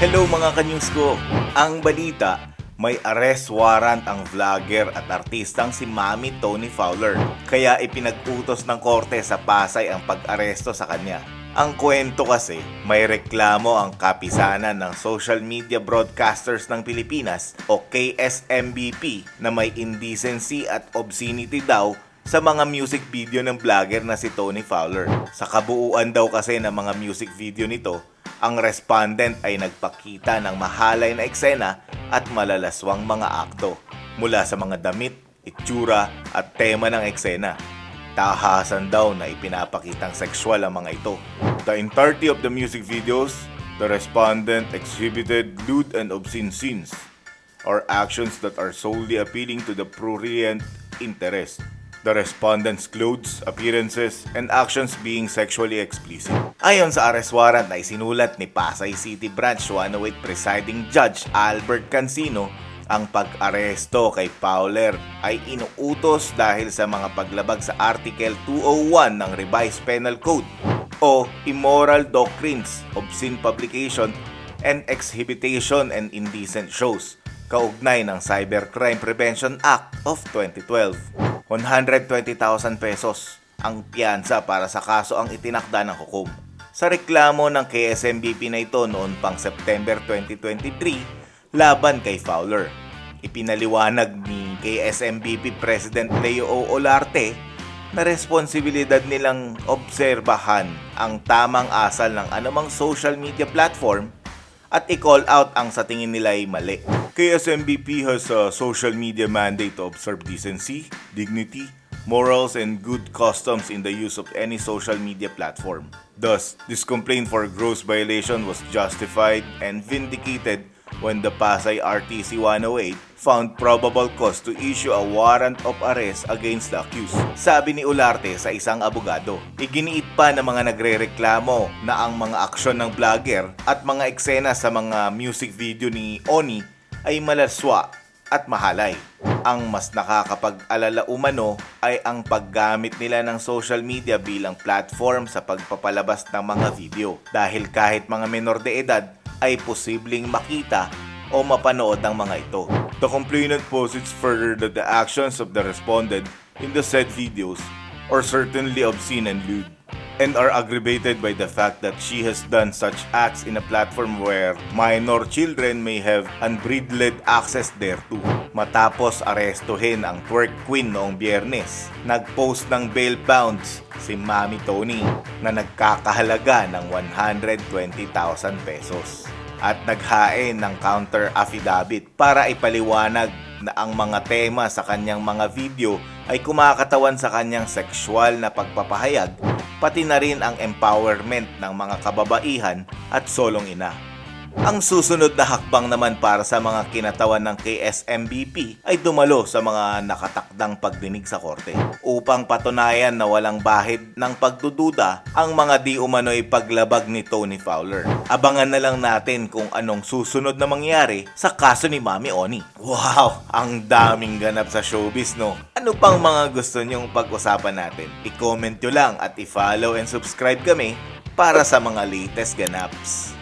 Hello mga kanyus ko! Ang balita, may arrest warrant ang vlogger at artistang si Mami Tony Fowler. Kaya ipinag-utos ng korte sa Pasay ang pag-aresto sa kanya. Ang kwento kasi, may reklamo ang kapisanan ng Social Media Broadcasters ng Pilipinas o KSMBP na may indecency at obscenity daw sa mga music video ng vlogger na si Tony Fowler. Sa kabuuan daw kasi ng mga music video nito, ang respondent ay nagpakita ng mahalay na eksena at malalaswang mga akto mula sa mga damit, itsura at tema ng eksena. Tahasan daw na ipinapakitang sexual ang mga ito. The entirety of the music videos, the respondent exhibited lewd and obscene scenes or actions that are solely appealing to the prurient interest. The respondent's clothes, appearances, and actions being sexually explicit. Ayon sa arrest warrant na isinulat ni Pasay City Branch 108 Presiding Judge Albert Cancino, ang pag-aresto kay Fowler ay inuutos dahil sa mga paglabag sa Article 201 ng Revised Penal Code o immoral doctrines, obscene publication, and exhibition and indecent shows kaugnay ng Cybercrime Prevention Act of 2012. 120,000 pesos ang piyansa para sa kaso ang itinakda ng hukom. Sa reklamo ng KSMBP na ito noon pang September 2023 laban kay Fowler. Ipinaliwanag ni KSMBP President Leo O. Olarte na responsibilidad nilang obserbahan ang tamang asal ng anumang social media platform at i-call out ang sa tingin nila ay mali. KSMBP has a social media mandate to observe decency, dignity, morals, and good customs in the use of any social media platform. Thus, this complaint for gross violation was justified and vindicated when the Pasay RTC 108 found probable cause to issue a warrant of arrest against the accused. Sabi ni Ularte sa isang abogado, iginiit pa ng mga nagrereklamo na ang mga aksyon ng vlogger at mga eksena sa mga music video ni Oni ay malaswa at mahalay. Ang mas nakakapag-alala umano ay ang paggamit nila ng social media bilang platform sa pagpapalabas ng mga video dahil kahit mga menor de edad ay posibleng makita o mapanood ng mga ito. The complainant posits further that the actions of the respondent in the said videos are certainly obscene and lewd and are aggravated by the fact that she has done such acts in a platform where minor children may have unbridled access thereto. Matapos arestuhin ang twerk queen noong biyernes, nag-post ng bail bonds si Mami Tony na nagkakahalaga ng 120,000 pesos at naghain ng counter affidavit para ipaliwanag na ang mga tema sa kanyang mga video ay kumakatawan sa kanyang sexual na pagpapahayag pati na rin ang empowerment ng mga kababaihan at solong ina. Ang susunod na hakbang naman para sa mga kinatawan ng KSMBP ay dumalo sa mga nakatakdang pagdinig sa korte upang patunayan na walang bahid ng pagdududa ang mga di umano'y paglabag ni Tony Fowler. Abangan na lang natin kung anong susunod na mangyari sa kaso ni Mami Oni. Wow! Ang daming ganap sa showbiz no? Ano pang mga gusto nyong pag-usapan natin? I-comment nyo lang at i-follow and subscribe kami para sa mga latest ganaps.